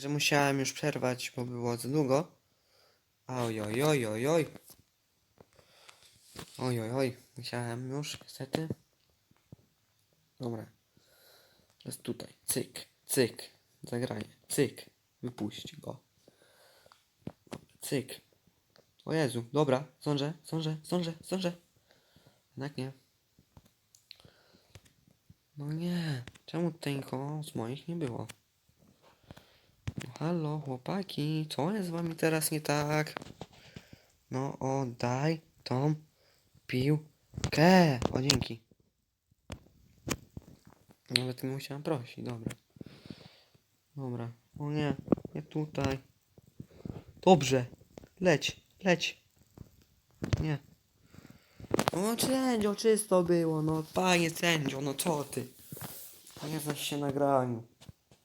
że musiałem już przerwać, bo było za długo. Oj, oj, oj, oj, oj. Oj, oj, oj. Musiałem już, niestety. Dobra. Teraz tutaj. Cyk, cyk. Zagranie. Cyk. Wypuść go. Cyk. O Jezu, dobra. Zdążę, zdążę, zdążę, zdążę. Jednak nie. No nie. Czemu nikogo z moich nie było? Halo, chłopaki, co jest z wami teraz nie tak? No oddaj tą piłkę. O, dzięki. Nawet nie musiałem prosić, dobra. Dobra. O nie, nie tutaj. Dobrze. Leć, leć. Nie. No sędzio, czysto było, no panie sędzio, no co ty? Nie znasz się na graniu.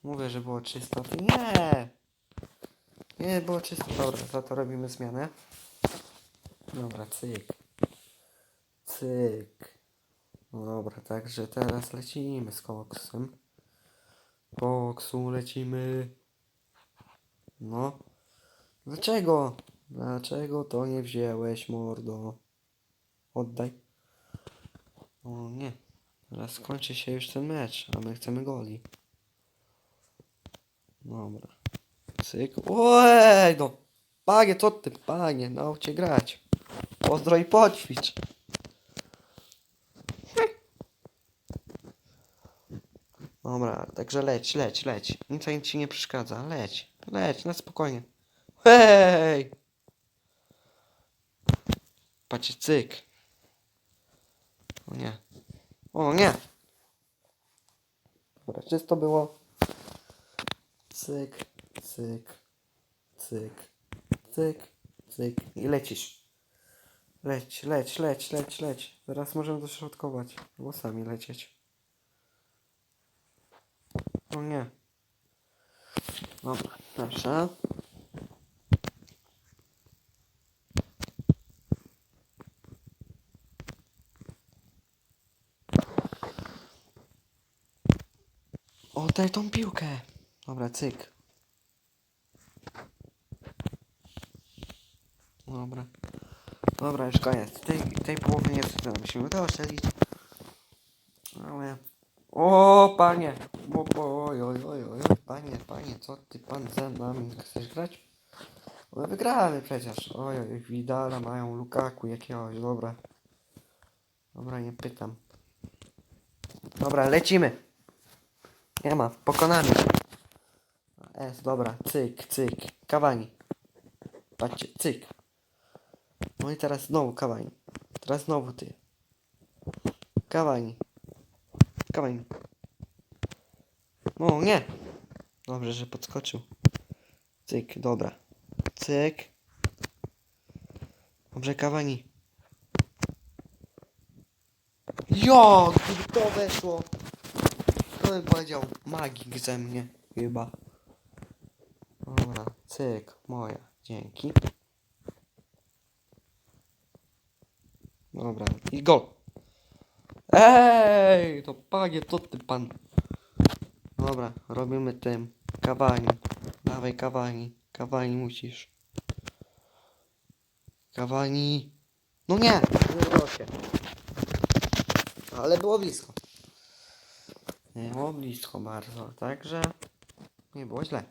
Mówię, że było czysto. Nie! Nie było czysto. Dobra, za to robimy zmianę. Dobra, cyk. Cyk. No dobra, także teraz lecimy z koksem. Koksu lecimy. No. Dlaczego? Dlaczego to nie wzięłeś, mordo? Oddaj. O nie. Teraz skończy się już ten mecz, a my chcemy goli. Dobra. Cyk. Ojej, no. Panie, co ty, panie, nauczcie grać. Pozdro i poćwicz. Dobra, także leć, leć, leć. Nic nic ci nie przeszkadza. Leć, leć, na spokojnie. Hej! Patrzcie, cyk. O nie. O nie! Dobra, czysto było. Cyk, cyk, cyk, cyk, cyk i lecisz. Leć, leć, leć, leć, leć. Teraz możemy dośrodkować. Włosami lecieć. O nie. Dobra, proszę. Oddaj tą piłkę. Dobra, cyk. Dobra. Dobra, już koniec. Tej, tej połowy nie chcę, musimy to oszczędzić. Ale... O, panie! O, oj, oj, oj, oj, panie, panie, co ty pan ze nami chcesz grać? No wygramy przecież. Oj, oj, Widala mają Lukaku jakiegoś, dobra. Dobra, nie pytam. Dobra, lecimy. Nie ma, pokonany. S, dobra, cyk, cyk, kawani. Patrzcie, cyk. No i teraz znowu kawani. Teraz znowu ty. Kawani. Kawani. No nie. Dobrze, że podskoczył. Cyk, dobra. Cyk. Dobrze, kawani. Jo, gdyby to weszło. To bym powiedział magik ze mnie chyba. Dobra, cyk, moja, dzięki. Dobra, i gol. Ej, to panie, to ty pan. Dobra, robimy tym. Kawani. Dawaj kawani. Kawani musisz. Kawani. No nie! Nie się. Ale było blisko. Nie było blisko bardzo, także nie było źle.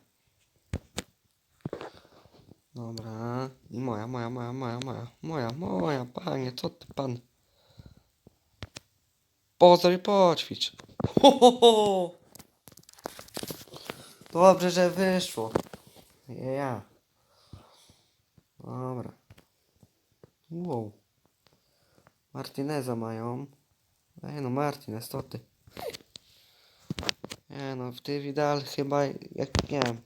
Dobra. I moja, moja, moja, moja, moja, moja, moja, panie, co ty pan? Pozor i poćwicz. Ho, ho, ho. Dobrze, że wyszło. Ja. Dobra. Wow. Martineza mają. Ej no Martinez, to ty. Nie no, w ty Vidal chyba, jak nie wiem,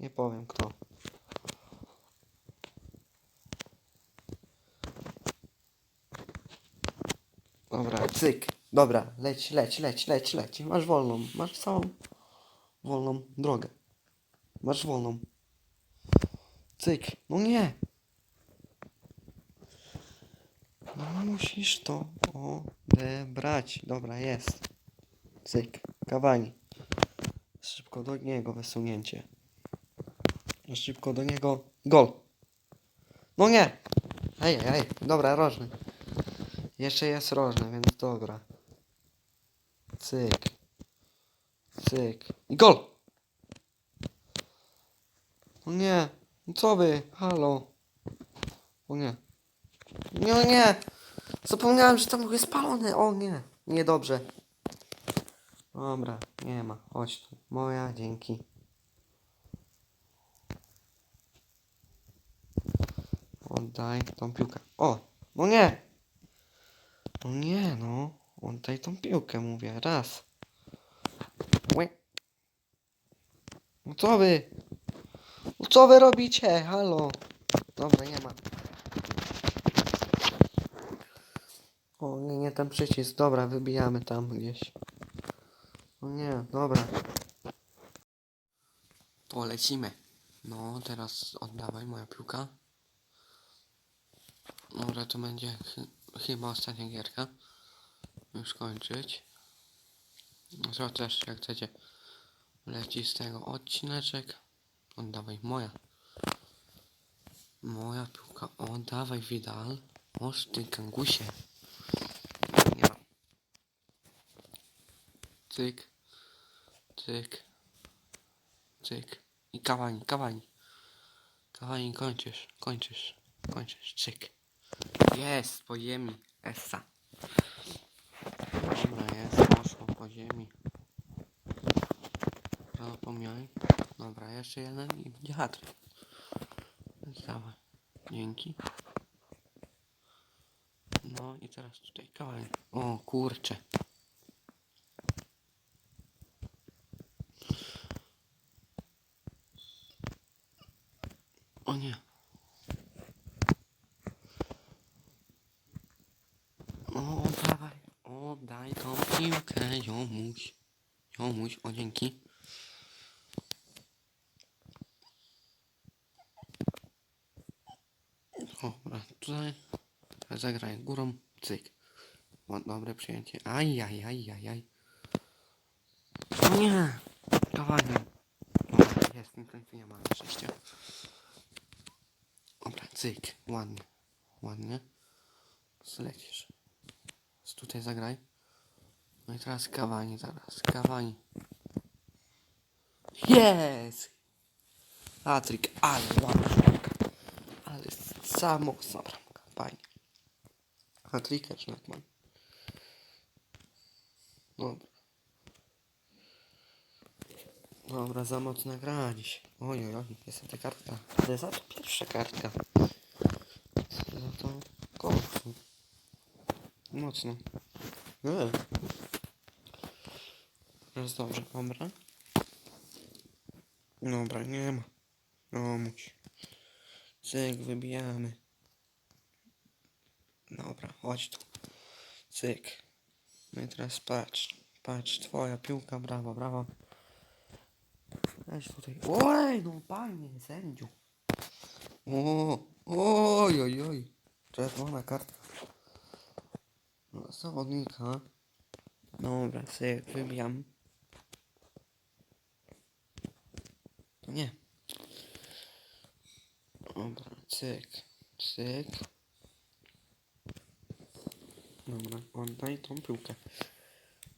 nie powiem kto. Dobra, cyk. Dobra, leć, leć, leć, leć, leć. Masz wolną, masz całą wolną drogę. Masz wolną. Cyk. No nie. No musisz to odebrać. Dobra, jest. Cyk. Kawani. Szybko do niego wysunięcie. Szybko do niego. Gol. No nie! Ej, ej, ej. Dobra, rożny. Jeszcze jest rożny, więc dobra. Cyk. Cyk. I gol! O nie! No Co wy? Halo? O nie. Nie, o nie! Zapomniałem, że tam jest spalony. O nie. Niedobrze. Dobra, nie ma. Chodź tu. Moja, dzięki. Oddaj tą piłkę. O! No nie! No nie, no. Oddaj tą piłkę, mówię. Raz. Łe. No co wy? No co wy robicie? Halo? Dobra, nie ma. O nie, nie ten przycisk. Dobra, wybijamy tam gdzieś. O nie, dobra. To lecimy. No, teraz oddawaj moja piłka. Dobra, to będzie chyba ostatnia gierka. Już kończyć. To też, jak chcecie, leci z tego odcineczek. Oddawaj moja. Moja piłka. Oddawaj Vidal. Oż ty kangusie. Ma. Cyk. Cyk. Cyk. I kawani, kawani. Kawani kończysz, kończysz, kończysz. Cyk. Jest, po ziemi. Essa. Dobra, jest, poszło po ziemi. Zapomniałem. Dobra, jeszcze jeden i będzie. Więc dawaj. Dzięki. No i teraz tutaj kawałek. O kurcze. O nie. O, dawaj. Oddaj tą piłkę, jomuś. Jomuś, o dzięki. Dobra, tutaj zagraj górą, cyk. O, dobre przyjęcie. Aj, aj, aj, aj, aj. Nie, kawałek. Dobra, jest, tu nie ma szczęścia. Dobra, cyk, ładnie, ładnie. Zlecisz. Tutaj zagraj. No i teraz kawani, zaraz, kawani. Jest! Patryk, ale ładna bramka. Ale za mocna bramka, fajnie. Hatryka czy jak mam. Dobra. Dobra, za mocno grać. Oj, oj, ta kartka. Ale za to pierwsza kartka. Za to kołku. Mocno. Eee. Jest dobrze, dobra. Dobra, nie ma. No, musi. Cyk, wybijamy. Dobra, chodź tu. Cyk. No i teraz patrz. Patrz, twoja piłka, brawo, brawo. Weź tutaj. Oj, no panie, sędziu. O, oj, oj, oj. Czerwona kartka. No, zawodnika. Dobra, cyk, wybijam. Nie. Dobra, cyk, cyk. Dobra, oddaj tą piłkę.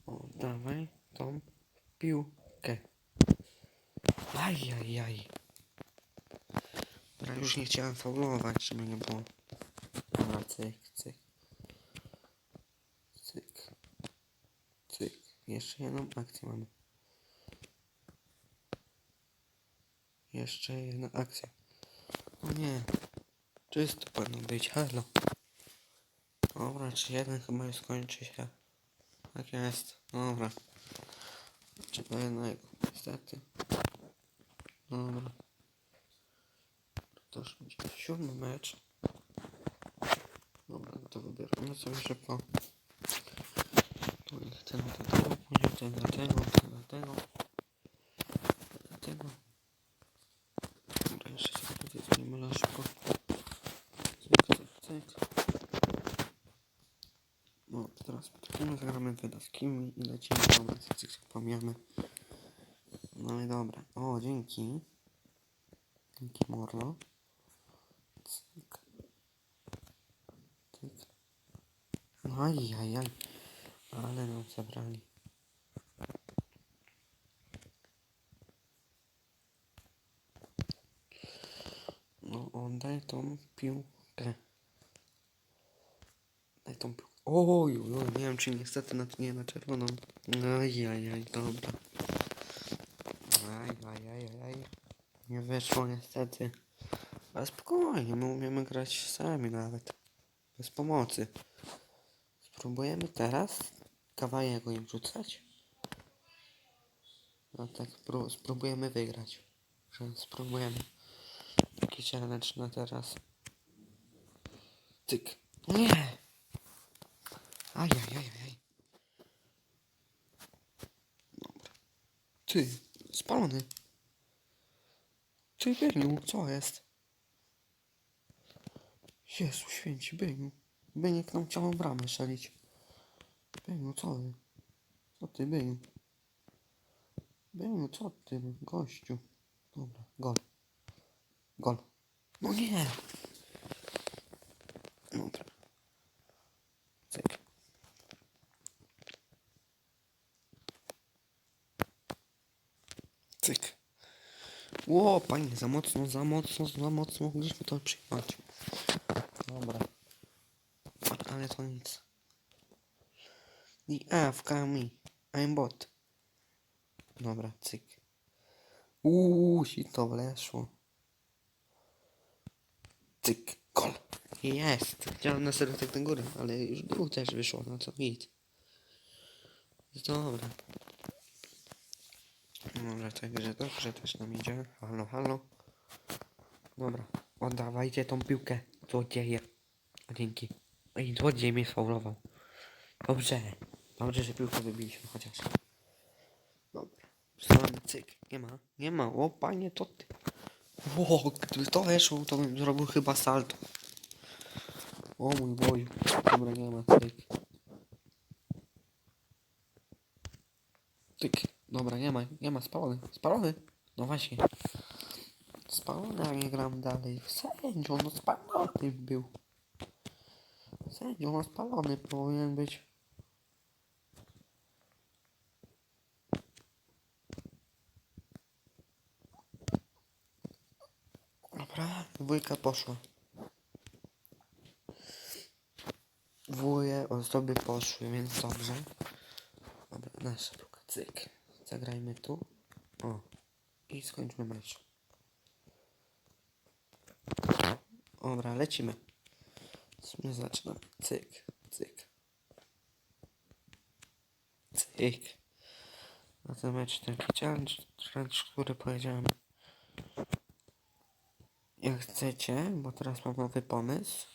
Oddawaj tą piłkę. Aj, aj, aj. Dobra, już nie chciałem faulować, żeby nie było. Dobra, cyk, cyk. Cyk. Cyk. Jeszcze jedną akcję mamy. Jeszcze jedna akcja. O nie. Czysto powinno być, halo. Dobra, czy jeden chyba już skończy się. Tak jest. Dobra. Trzeba jednego, niestety. Dobra. To już będzie siódmy mecz. Dobra, no to wybieramy sobie szybko. To niech ten do tego pójdzie, ten do tego, ten do tego. ten Do tego. Dobra, jeszcze sobie tutaj zmienimy na szybko. Cyk, cyk, cyk. No, teraz takimi zagramy wydatkimi i lecimy. Cyk, cyk, pomijamy. No i dobra. O, dzięki. Dzięki morno. Cyk. Cyk. No ajajaj. Ale nam zabrali. No oddaj tą piłkę. Daj tą piłkę. Oj, oj, nie wiem czy niestety na, nie na czerwoną. Ajajaj, dobra. Ajajajaj. Nie wyszło niestety. Ale spokojnie, my umiemy grać sami nawet. Bez pomocy. Spróbujemy teraz kawałek im rzucać. No tak, pró- spróbujemy wygrać. Że spróbujemy. Taki challenge na teraz. Tyk. Nie! Ajajajaj. Dobra. Ty, spalony. Ty, Byniu, co jest? Jezu święci, Byniu. Byniek nam chciał bramę szalić. Byniu, co ty? Co ty, co ty, gościu? Dobra, gol. Gol. No nie! Dobra. Cyk. Cyk. Ło, panie, za mocno, za mocno, za mocno mogliśmy to przyjmować. Dobra. Ale to nic. The AFK me. I'm bot. Dobra, cyk. Uuu, si to wleszło. Cyk, gol. Jest. Chciałem na serio tak na górę, ale już dół też wyszło, no co nic. Dobra. Dobra, także dobrze też nam idzie. Halo, halo. Dobra, oddawajcie tą piłkę, złodzieje. Dzięki. Ej, złodziej mnie sfaulował. Dobrze. Dobrze, że piłkę wybiliśmy chociaż. Dobra. Przesuwamy cyk. Nie ma, nie ma. O, panie, to ty. O, gdyby to weszło, to bym zrobił chyba salto. O mój Boju. Dobra, nie ma cyk. Dobra, nie ma, nie ma, spalony, spalony. No właśnie. Spalony, a nie gram dalej. Sędzio, no spalony był. Sędzio, no spalony powinien być. Dobra, dwójka poszła. Dwoje osoby poszły, więc dobrze. Dobra, nasza piłka, cyk. Zagrajmy tu. O. I skończmy mecz. Dobra, lecimy. W sumie zaczynam. Cyk, cyk. Cyk. Na ten mecz taki challenge, który powiedziałem. Jak chcecie, bo teraz mam nowy pomysł.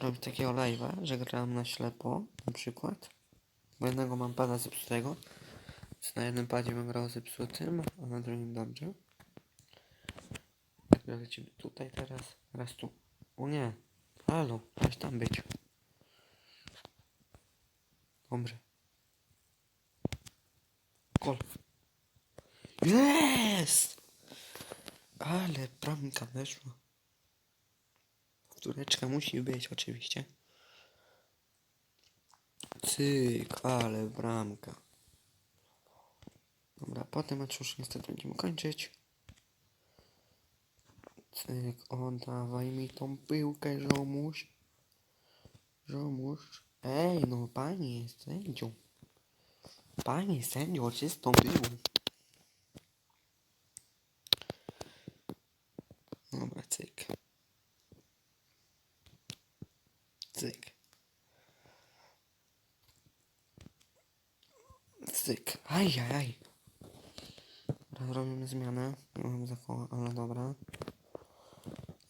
Robić takiego live'a, że gram na ślepo, na przykład. Bo jednego mam pada zepsutego. Na jednym padzie bym grał zepsutym, a na drugim dobrze. Także lecimy tutaj teraz, raz tu. O nie, halo, weź tam być. Dobrze. Gol. Jest! Ale bramka weszła. Powtóreczka musi być oczywiście. Cyk, ale bramka. Dobra, potem mecz już niestety będziemy kończyć. Cyk, oddawaj mi tą piłkę, żomuś. Żomuś. Ej, no panie sędziu. Panie sędziu, czystą piłą. Dobra, cyk. Cyk. Cyk. Ajajaj. Dobra, robimy zmianę. Nie mam za koło, ale dobra.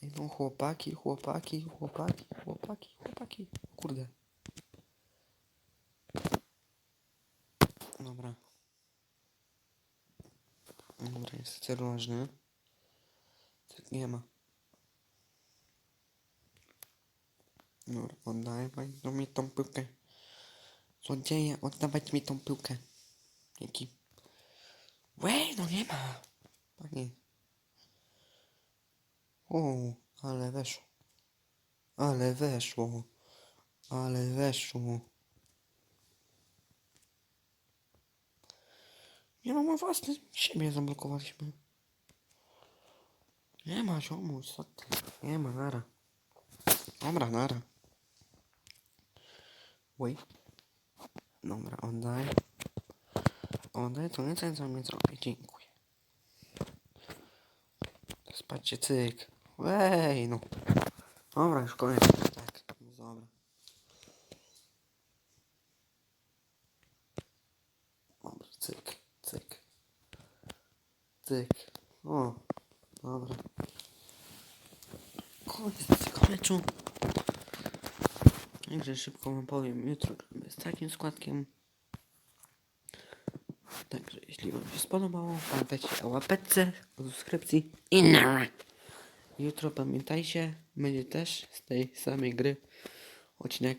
Ej, no chłopaki, chłopaki, chłopaki, chłopaki, chłopaki. Kurde. Dobra. Dobra, jest cel ważny. Nie ma. Dobra, oddawaj no mi tą piłkę. Złodzieje, oddawać mi tą piłkę. Dzięki. Łej, no nie ma. Panie. O, ale weszło. Ale weszło. Ale weszło. Nie no, ma własny siebie zablokowaliśmy. Nie ma ziomu, co ty? Nie ma, nara. Dobra, nara. Oj. Dobra, oddaj. Oddaj, to nie ten co mi zrobi, dziękuję. Spacie cyk. Ej, no. Dobra, już koniec. Tak, dobra. Dobra, cyk, cyk. Cyk. O, dobra. Koniec tego meczu. Także szybko wam powiem, jutro z takim składkiem. Jeśli wam się spodobało, pamiętajcie o łapeczce, o subskrypcji i na. Jutro pamiętajcie, będzie też z tej samej gry odcinek